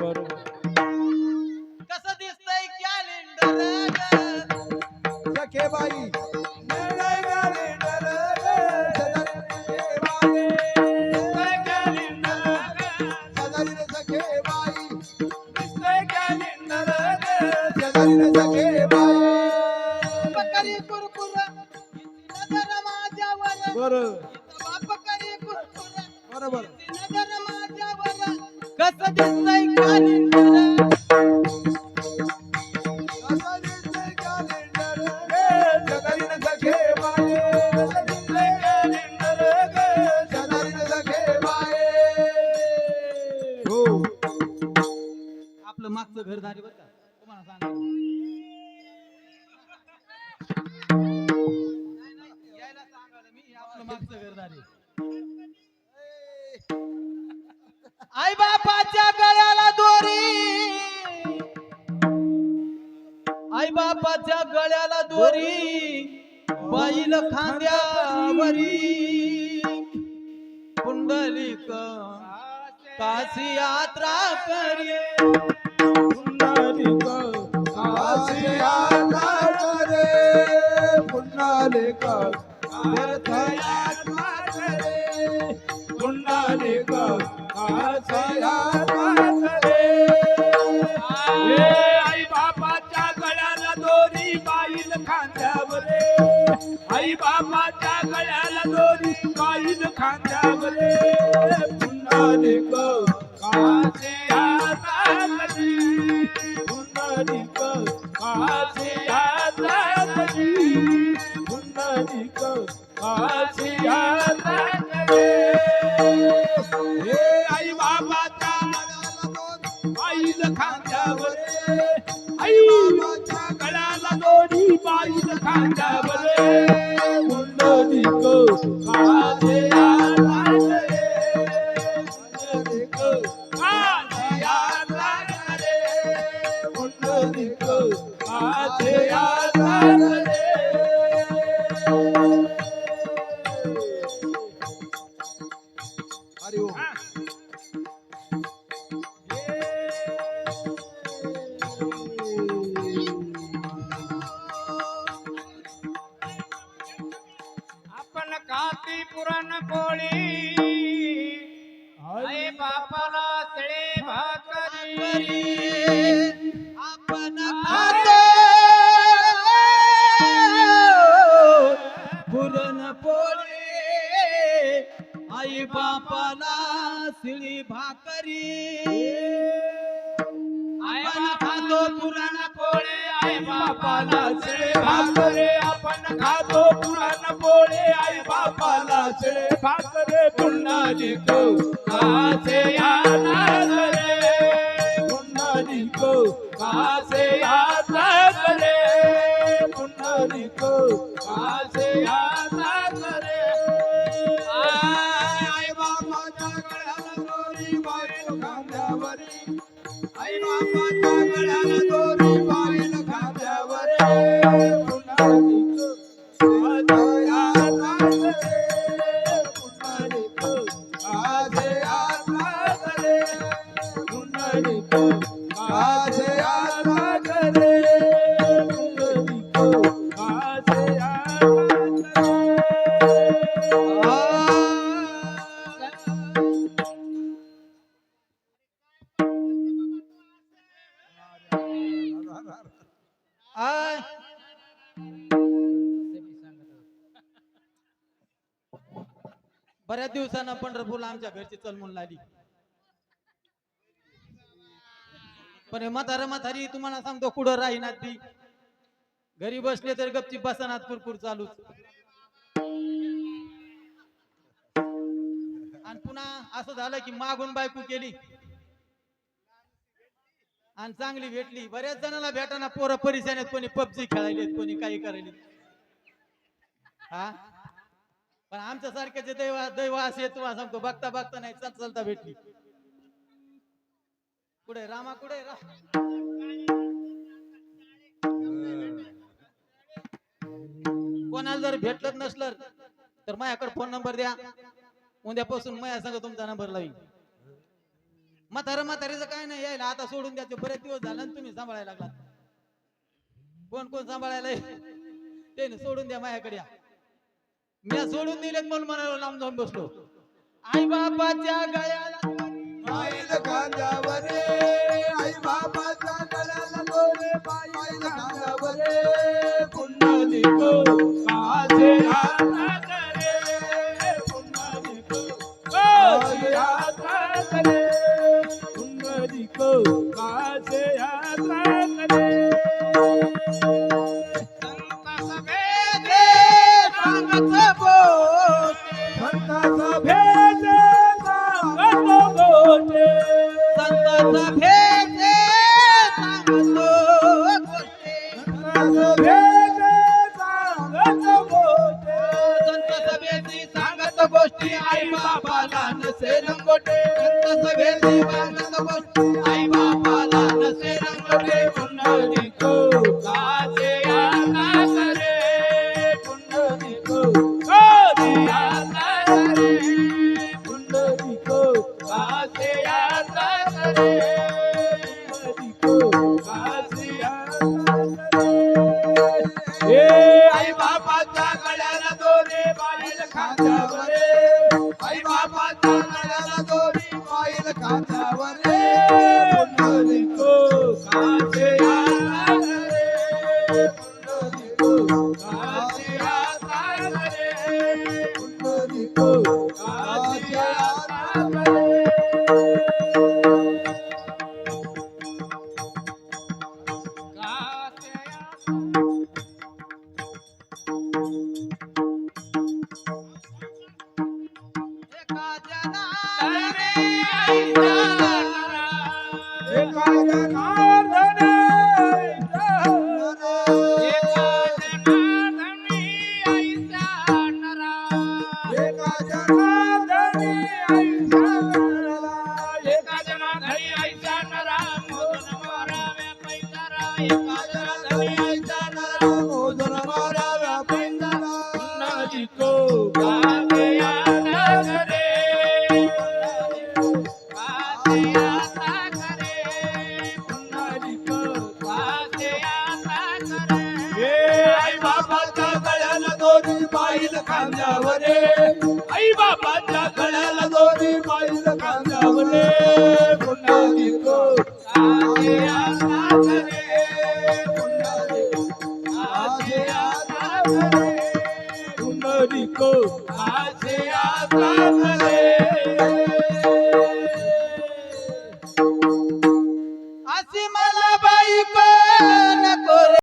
बरोबर. कसं दिसतंय कॅलेंडर सखे बाई बरोबर. कसं दिसतंय कॅलेंडर आपलं मागचं बरं का? तुम्हाला सांगा यायला सांगायला मी आपलं मागचं घरदारी आई बाईल खांद्यावरी. पुंडलिक काशी यात्रा करी बाईल खांद्यावर रे. आई बाबाच्या गळ्याला दोरी बाईल खांद्यावर रे. पुंडलिक काशिया रामजी. पुंडलिक काशिया आई बापाला शिळी भाकरी. आपण खातो पुराण पोळे आई बापाला तळे भाकरे. आपण खातो पुराण पोळे आई बापाला तळे भाकरे पुन्हालिक कासे याना रे पुंडलिक कासे यात्रा करे? पुंडलिक कासे यात्रा करे? आय आई बापाच्या गळ्याला दोरी बाईल खांद्यावरी आई बापाच्या गळ्याला दोरी बऱ्याच दिवसानं पंढरपूरला आमच्या घरची चलमून लागली. पण हे म्हातारं म्हातारी तुम्हाला सांगतो कुठं राहीनात ती? घरी बसले तर गपची बसनात कुरकुर चालूच. आणि पुन्हा असं झालं की मागून बायको केली. आणि चांगली भेटली. बऱ्याच जणांना भेटाना पोरं परिशान कोणी पबजी खेळायलेत कोणी काही करायले हा? पण आमच्या सारख्याचे दैवा दैवा असे तुम्हाला सांगतो बघता बघता नाही चाल चालता भेटली. कुठे? रामा कुठे? रा कोणाला जर भेटलंच नसलं तर माझ्याकडे फोन नंबर द्या. उद्यापासून माझ्या सांग तुमचा नंबर लावी म्हातारा म्हातारीचं काय नाही यायला आता सोडून द्यायचे बरेच दिवस झाला तुम्ही सांभाळायला लागला. कोण कोण सांभाळायला ते सोडून द्या माझ्याकडे या. मी सोडून दिलेत म्हणून म्हणालो लांब जाऊन बसलो. आई बापाच्या आई बाबाच्या गळ्याला दोरे पाहिलं खांद्यावर रे, पुंडलिको कासे हात रे गोष्टी सांगत गोष्टी आई बाबाला नसे रंगोटे. सभेची आई कांद्यावरे आई बाबाच्या गळ्याला दोरी पाहिलं खांद्यावर रे. पुंडलिको आजे आता करे पुंडलिको आजे आता करे पुंडलिको आजे आता करे